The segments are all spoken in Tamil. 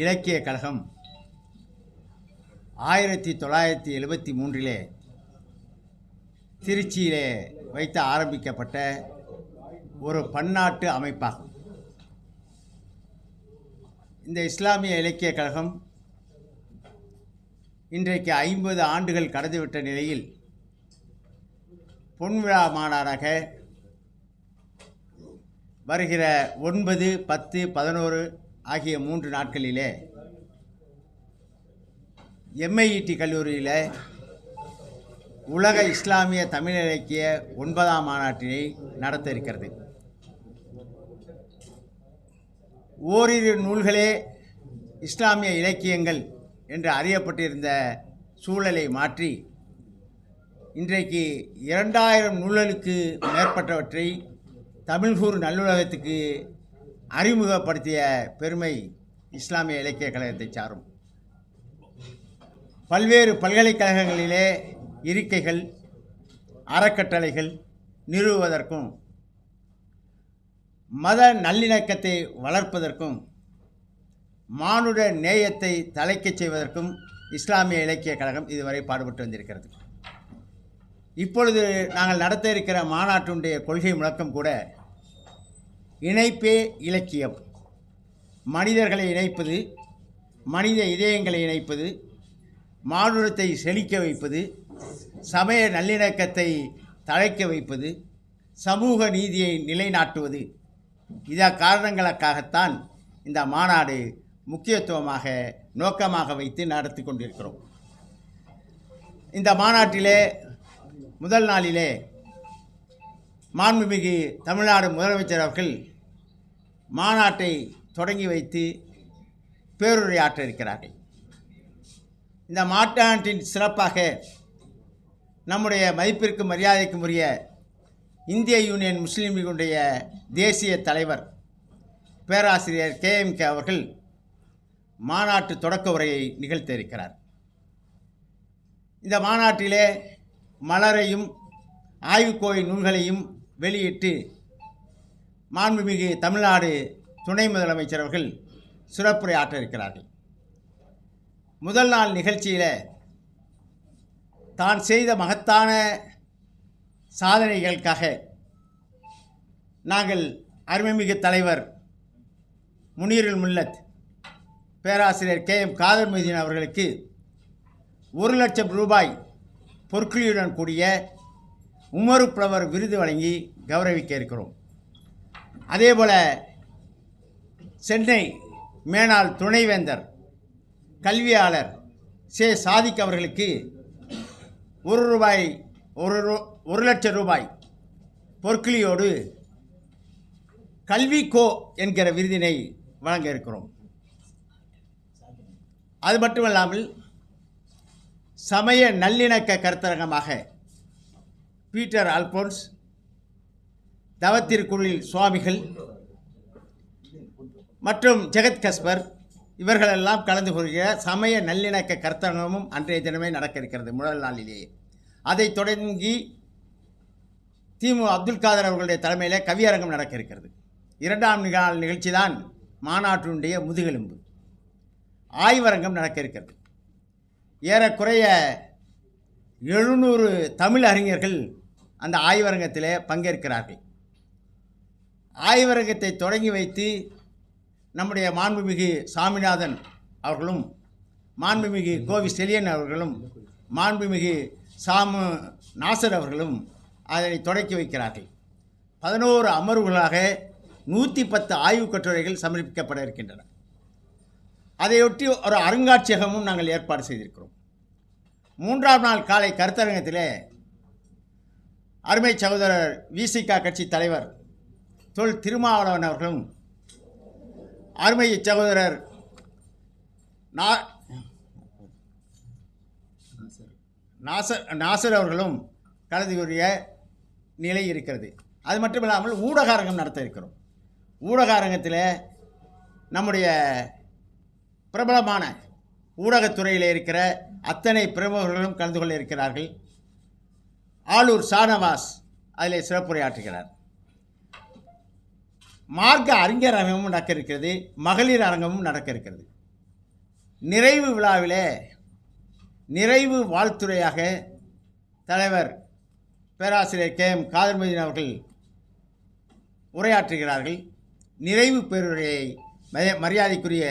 இலக்கிய கழகம் ஆயிரத்தி தொள்ளாயிரத்தி எழுபத்தி மூன்றிலே திருச்சியிலே வைத்து ஆரம்பிக்கப்பட்ட ஒரு பன்னாட்டு அமைப்பாகும். இந்த இஸ்லாமிய இலக்கிய கழகம் இன்றைக்கு ஐம்பது ஆண்டுகள் கடந்துவிட்ட நிலையில் பொன்விழா மாநாடாக வருகிற ஒன்பது பத்து பதினோரு ஆகிய மூன்று நாட்களிலே எம்ஐஇடி கல்லூரியில் உலக இஸ்லாமிய தமிழ் இலக்கிய ஒன்பதாம் மாநாட்டினை நடத்த இருக்கிறது ஓரிரு நூல்களே இஸ்லாமிய இலக்கியங்கள் என்று அறியப்பட்டிருந்த சூழலை மாற்றி இன்றைக்கு இரண்டாயிரம் நூல்களுக்கு மேற்பட்டவற்றை தமிழ்கூர் நல்லுலகத்துக்கு அறிமுகப்படுத்திய பெருமை இஸ்லாமிய இலக்கிய கழகத்தை சாரும். பல்வேறு பல்கலைக்கழகங்களிலே இருக்கைகள் அறக்கட்டளைகள் நிறுவுவதற்கும் மத நல்லிணக்கத்தை வளர்ப்பதற்கும் மானுட நேயத்தை தலைக்கச் செய்வதற்கும் இஸ்லாமிய இலக்கிய கழகம் இதுவரை பாடுபட்டு வந்திருக்கிறது. இப்பொழுது நாங்கள் நடத்த இருக்கிற மாநாட்டினுடைய கொள்கை முழக்கம் கூட இணைப்பே இலக்கியம். மனிதர்களை இணைப்பது மனித இதயங்களை இணைப்பது மானுடத்தை செழிக்க வைப்பது சமய நல்லிணக்கத்தை தழைக்க வைப்பது சமூக நீதியை நிலைநாட்டுவது. இத காரணங்களுக்காகத்தான் இந்த மாநாடு முக்கியத்துவமாக நோக்கமாக வைத்து நடத்தி கொண்டிருக்கிறோம். இந்த மாநாட்டிலே முதல் நாளிலே மாண்புமிகு தமிழ்நாடு முதலமைச்சர் அவர்கள் மாநாட்டை தொடங்கி வைத்து பேருரையாற்ற இருக்கிறார்கள் இந்த மாநாட்டின் சிறப்பாக நம்முடைய மதிப்பிற்கு மரியாதைக்கும் உரிய இந்திய யூனியன் முஸ்லீம் லீகுடைய தேசிய தலைவர் பேராசிரியர் கே எம்கே அவர்கள் மாநாட்டு தொடக்க உரையை நிகழ்த்த இருக்கிறார் இந்த மாநாட்டிலே மலரையும் ஆய்வுக்கோயில் நூல்களையும் வெளியிட்டு மாண்புமிகு தமிழ்நாடு துணை முதலமைச்சர் அவர்கள் சிறப்புரை ஆற்ற இருக்கிறார்கள். முதல் நாள் நிகழ்ச்சியில் தான் செய்த மகத்தான சாதனைகளுக்காக நாங்கள் அருமைமிகு தலைவர் முனீருல் முல்லத் பேராசிரியர் கே. எம். காதர் மொய்தீன் அவர்களுக்கு ஒரு லட்சம் ரூபாய் பொற்குழியுடன் கூடிய உமரு புலவர் விருது வழங்கி கௌரவிக்க இருக்கிறோம். அதே போல் சென்னை மேனாள் துணைவேந்தர் கல்வியாளர் சே. சாதிக் அவர்களுக்கு ஒரு ரூபாய் ஒரு ரூ- ஒரு லட்சம் ரூபாய் பொற்கிளியோடு கல்வி கோ என்கிற விருதினை வழங்க இருக்கிறோம். அது மட்டுமல்லாமல் சமய நல்லிணக்க கருத்தரங்கமாக பீட்டர் அல்போன்ஸ் தவத்திருக்குழில் சுவாமிகள் மற்றும் ஜெகத் கஸ்பர் இவர்களெல்லாம் கலந்து கொள்கிற சமய நல்லிணக்க கர்த்தனமும் அன்றைய தினமே நடக்க இருக்கிறது முதல் நாளிலேயே அதை தொடங்கி திமு அப்துல் காதர் அவர்களுடைய தலைமையில் கவியரங்கம் நடக்க இருக்கிறது இரண்டாம் நாள் நிகழ்ச்சி தான் மாநாட்டினுடைய முதுகெலும்பு. ஆய்வரங்கம் நடக்க இருக்கிறது ஏறக்குறைய எழுநூறு தமிழ் அறிஞர்கள் அந்த ஆய்வரங்கத்தில் பங்கேற்கிறார்கள். ஆய்வரங்கத்தை தொடங்கி வைத்து நம்முடைய மாண்புமிகு சாமிநாதன் அவர்களும் மாண்புமிகு கோவி செலியன் அவர்களும் மாண்புமிகு சாமு நாசர் அவர்களும் அதனை தொடக்கி வைக்கிறார்கள். பதினோரு அமர்வுகளாக நூற்றி பத்து ஆய்வுக் கட்டுரைகள் சமர்ப்பிக்கப்பட இருக்கின்றன. அதையொட்டி ஒரு அருங்காட்சியகமும் நாங்கள் ஏற்பாடு செய்திருக்கிறோம். மூன்றாம் நாள் காலை கருத்தரங்கத்திலே அருமை சகோதரர் விசிகா கட்சி தலைவர் தொல் திருமாவளவன் அவர்களும் அருமை சகோதரர் நா நாசர் நாசர் அவர்களும் கலந்து நிலை இருக்கிறது. அது மட்டும் இல்லாமல் ஊடக அரங்கம் நடத்த இருக்கிறோம். ஊடக அரங்கத்தில் நம்முடைய பிரபலமான ஊடகத்துறையில் இருக்கிற அத்தனை பிரமுகர்களும் கலந்து கொள்ள இருக்கிறார்கள். ஆளூர் சானவாஸ் அதில் சிறப்புரையாற்றுகிறார். மார்க்க அறிஞர் அரங்கமும் நடக்க இருக்கிறது மகளிர் அரங்கமும் நடக்க இருக்கிறது நிறைவு விழாவிலே நிறைவு வாழ்த்துறையாக தலைவர் பேராசிரியர் கே. எம். காதர்மதீன் அவர்கள் உரையாற்றுகிறார்கள். நிறைவு பேருரையை மரியாதைக்குரிய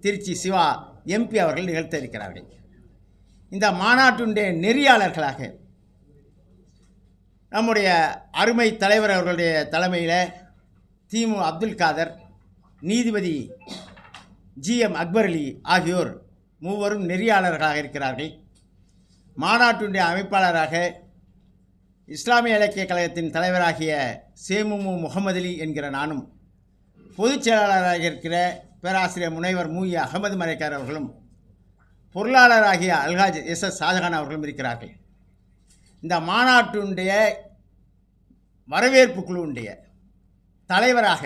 திருச்சி சிவா எம்பி அவர்கள் நிகழ்த்த இருக்கிறார்கள். இந்த மாநாட்டினுடைய நெறியாளர்களாக நம்முடைய அருமை தலைவர் அவர்களுடைய தலைமையில் திமு அப்துல் காதர் நீதிபதி ஜிஎம் அக்பர் அலி ஆகியோர் மூவரும் நெறியாளர்களாக இருக்கிறார்கள். மாநாட்டுடைய அமைப்பாளராக இஸ்லாமிய இலக்கிய கழகத்தின் தலைவராகிய சேமுமு முகமது அலி என்கிற நானும் பொதுச் செயலாளராக இருக்கிற பேராசிரியர் முனைவர் மூய அகமது மரைக்கார் அவர்களும் பொருளாளராகிய அல்ஹாஜ் எஸ். எஸ். ஷாஜகான் அவர்களும் இருக்கிறார்கள். இந்த மாநாட்டுடைய வரவேற்பு குழுவுடைய தலைவராக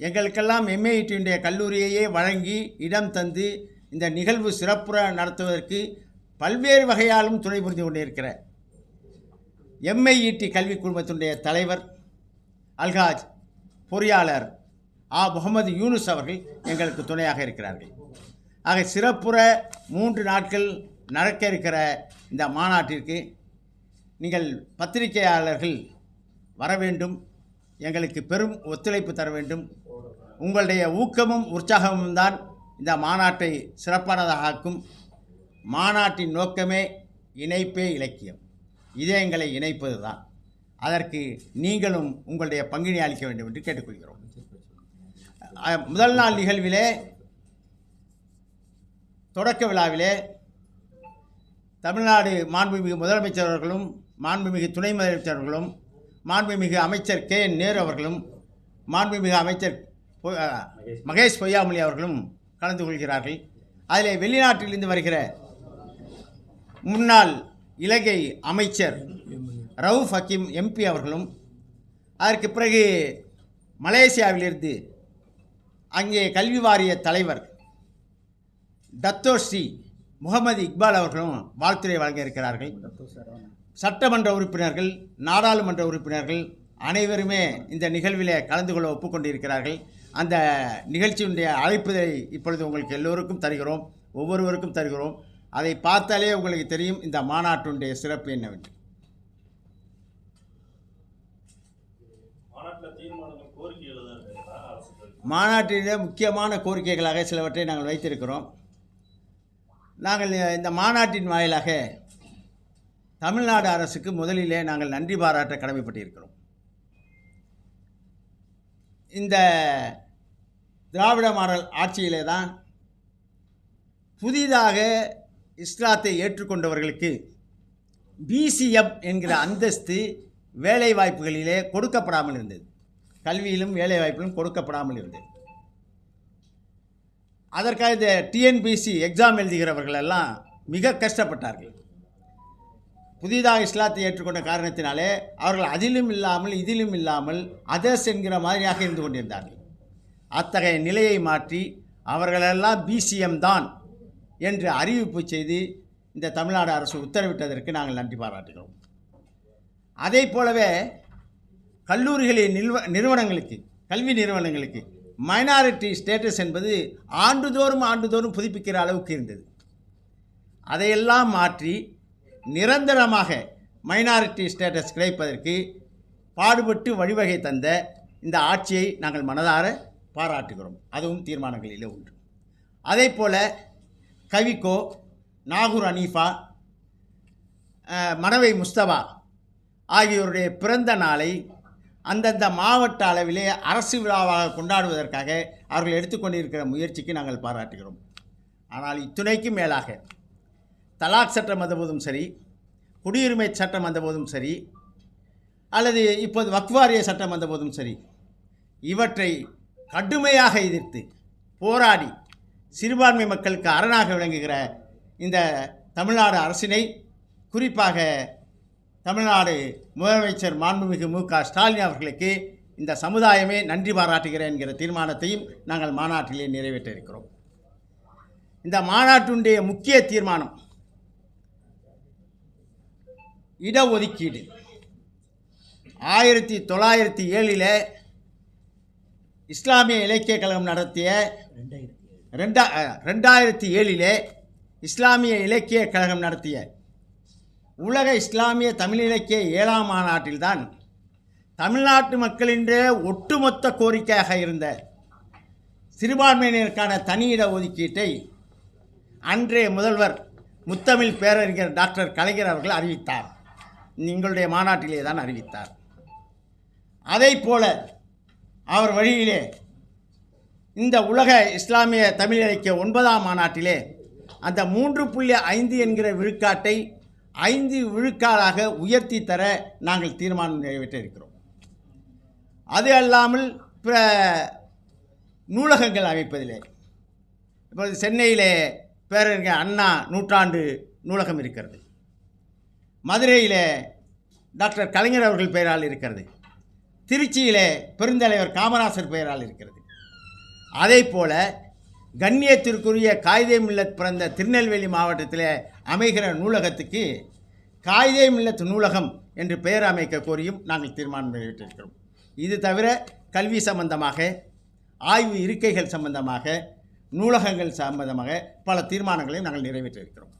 எங்களுக்கெல்லாம் எம்ஏஐடியுடைய கல்லூரியையே வழங்கி இடம் தந்து இந்த நிகழ்வு சிறப்புற நடத்துவதற்கு பல்வேறு வகையாலும் துணை புரிந்து கொண்டிருக்கிற எம்ஐஇடி கல்விக் குழுமத்தினுடைய தலைவர் அல்காஜ் பொறியாளர் ஆ. முகமது யூனுஸ் அவர்கள் எங்களுக்கு துணையாக இருக்கிறார்கள். ஆக சிறப்புற மூன்று நாட்கள் நடக்க இருக்கிற இந்த மாநாட்டிற்கு நீங்கள் பத்திரிகையாளர்கள் வர வேண்டும். எங்களுக்கு பெரும் ஒத்துழைப்பு தர வேண்டும். உங்களுடைய ஊக்கமும் உற்சாகமும் தான் இந்த மாநாட்டை சிறப்பானதாக ஆக்கும். மாநாட்டின் நோக்கமே இணைப்பே இலக்கியம். இதயங்களை இணைப்பது தான் அதற்கு நீங்களும் உங்களுடைய பங்கினை அளிக்க வேண்டும் என்று கேட்டுக்கொள்கிறோம். முதல் நாள் நிகழ்விலே தொடக்க விழாவிலே தமிழ்நாடு மாண்புமிகு முதலமைச்சர் அவர்களும் மாண்புமிகு துணை முதலமைச்சர் அவர்களும் மாண்புமிகு அமைச்சர் கே என் நேரு அவர்களும் மாண்புமிகு அமைச்சர் மகேஷ். பொய்யாமொழி அவர்களும் கலந்து கொள்கிறார்கள். அதில் வெளிநாட்டிலிருந்து வருகிற முன்னாள் இலங்கை அமைச்சர் ரவுஃப் ஹக்கீம் எம்பி அவர்களும் அதற்கு பிறகு மலேசியாவிலிருந்து அங்கே கல்வி வாரிய தலைவர் டத்தோஸ்ரீ முகமது இக்பால் அவர்களும் வாழ்த்துரை வழங்க இருக்கிறார்கள். சட்டமன்ற உறுப்பினர்கள் நாடாளுமன்ற உறுப்பினர்கள் அனைவருமே இந்த நிகழ்விலே கலந்து கொள்ள ஒப்புக்கொண்டிருக்கிறார்கள். அந்த நிகழ்ச்சியினுடைய அழைப்புதலை இப்பொழுது உங்களுக்கு எல்லோருக்கும் தருகிறோம் ஒவ்வொருவருக்கும் தருகிறோம். அதை பார்த்தாலே உங்களுக்கு தெரியும் இந்த மாநாட்டினுடைய சிறப்பு என்னவென்று. மாநாட்டிலே முக்கியமான கோரிக்கைகளாக சிலவற்றை நாங்கள் வைத்திருக்கிறோம். நாங்கள் இந்த மாநாட்டின் வாயிலாக தமிழ்நாடு அரசுக்கு முதலிலே நாங்கள் நன்றி பாராட்ட கடமைப்பட்டிருக்கிறோம். இந்த திராவிட மாடல் ஆட்சியிலே தான் புதிதாக இஸ்லாத்தை ஏற்றுக்கொண்டவர்களுக்கு பிசிஎம் என்கிற அந்தஸ்து வேலை வாய்ப்புகளிலே கொடுக்கப்படாமல் இருந்தது. கல்வியிலும் வேலை வாய்ப்பிலும் கொடுக்கப்படாமல் இருந்தது. அதற்காக இந்த டிஎன்பிசி எக்ஸாம் எழுதுகிறவர்கள் எல்லாம் மிக கஷ்டப்பட்டார்கள். புதிதாக இஸ்லாத்தை ஏற்றுக்கொண்ட காரணத்தினாலே அவர்கள் அதிலும் இல்லாமல் இதிலும் இல்லாமல் அதர்ஸ் என்கிற மாதிரியாக இருந்து கொண்டிருந்தார்கள். அத்தகைய நிலையை மாற்றி அவர்களெல்லாம் பிசிஎம் தான் என்று அறிவிப்பு செய்து இந்த தமிழ்நாடு அரசு உத்தரவிட்டதற்கு நாங்கள் நன்றி பாராட்டுகிறோம். அதே போலவே கல்லூரிகளின் நிறுவ நிறுவனங்களுக்கு கல்வி நிறுவனங்களுக்கு மைனாரிட்டி ஸ்டேட்டஸ் என்பது ஆண்டுதோறும் ஆண்டுதோறும் புதுப்பிக்கிற அளவுக்கு இருந்தது. அதையெல்லாம் மாற்றி நிரந்தரமாக மைனாரிட்டி ஸ்டேட்டஸ் கிடைப்பதற்கு பாடுபட்டு வழிவகை தந்த இந்த ஆட்சியை நாங்கள் மனதார பாராட்டுகிறோம். அதுவும் தீர்மானங்களிலே உண்டு அதே போல் கவிக்கோ நாகூர் அனீஃபா மனவை மணவை முஸ்தபா ஆகியோருடைய பிறந்த நாளை அந்தந்த மாவட்ட அளவிலே அரசு விழாவாக கொண்டாடுவதற்காக அவர்கள் எடுத்துக்கொண்டிருக்கிற முயற்சிக்கு நாங்கள் பாராட்டுகிறோம். ஆனால் இத்துணைக்கும் மேலாக தலாக் சட்டம் வந்தபோதும் சரி குடியுரிமை சட்டம் வந்தபோதும் சரி அல்லது இப்போது வக்வாரிய சட்டம் வந்தபோதும் சரி இவற்றை கடுமையாக எதிர்த்து போராடி சிறுபான்மை மக்களுக்கு அரணாக விளங்குகிற இந்த தமிழ்நாடு அரசினை குறிப்பாக தமிழ்நாடு முதலமைச்சர் மாண்புமிகு மு க ஸ்டாலின் அவர்களுக்கு இந்த சமுதாயமே நன்றி பாராட்டுகிறேன் என்கிற தீர்மானத்தையும் நாங்கள் மாநாட்டிலே நிறைவேற்ற இருக்கிறோம் இந்த மாநாட்டினுடைய முக்கிய தீர்மானம் இடஒதுக்கீடு. ஆயிரத்தி தொள்ளாயிரத்தி ஏழில் இஸ்லாமிய இலக்கிய கழகம் நடத்திய ரெண்டா ரெண்டாயிரத்தி ஏழிலே இஸ்லாமிய இலக்கிய கழகம் நடத்திய உலக இஸ்லாமிய தமிழ் இலக்கிய ஏழாம் மாநாட்டில்தான் தமிழ்நாட்டு மக்களின் ஒட்டுமொத்த கோரிக்கையாக இருந்த சிறுபான்மையினருக்கான தனியிட ஒதுக்கீட்டை அன்றைய முதல்வர் முத்தமிழ் பேரறிஞர் டாக்டர் கலைஞர் அவர்கள் அறிவித்தார். எங்களுடைய மாநாட்டிலே தான் அறிவித்தார். அதை போல அவர் வழியிலே இந்த உலக இஸ்லாமிய தமிழ் இலக்கிய ஒன்பதாம் மாநாட்டிலே அந்த மூன்று புள்ளி ஐந்து என்கிற விழுக்காட்டை ஐந்து விழுக்காடாக உயர்த்தி தர நாங்கள் தீர்மானம் நிறைவேற்றிருக்கிறோம். அது அல்லாமல் பிற நூலகங்கள் அமைப்பதிலே. இப்பொழுது சென்னையிலே பேரறிஞர் அண்ணா நூற்றாண்டு நூலகம் இருக்கிறது. மதுரையில் டாக்டர் கலைஞர் அவர்கள் பெயரால் இருக்கிறது. திருச்சியில் பெருந்தலைவர் காமராசர் பெயரால் இருக்கிறது. அதே போல் கண்ணியத்திற்குரிய காயிதே மில்லத் பிறந்த திருநெல்வேலி மாவட்டத்தில் அமைகிற நூலகத்துக்கு காயிதே மில்லத் நூலகம் என்று பெயர் அமைக்க கோரியும் நாங்கள் தீர்மானம் நிறைவேற்றிருக்கிறோம். இது தவிர கல்வி சம்பந்தமாக ஆய்வு இருக்கைகள் சம்பந்தமாக நூலகங்கள் சம்பந்தமாக பல தீர்மானங்களையும் நாங்கள் நிறைவேற்றியிருக்கிறோம்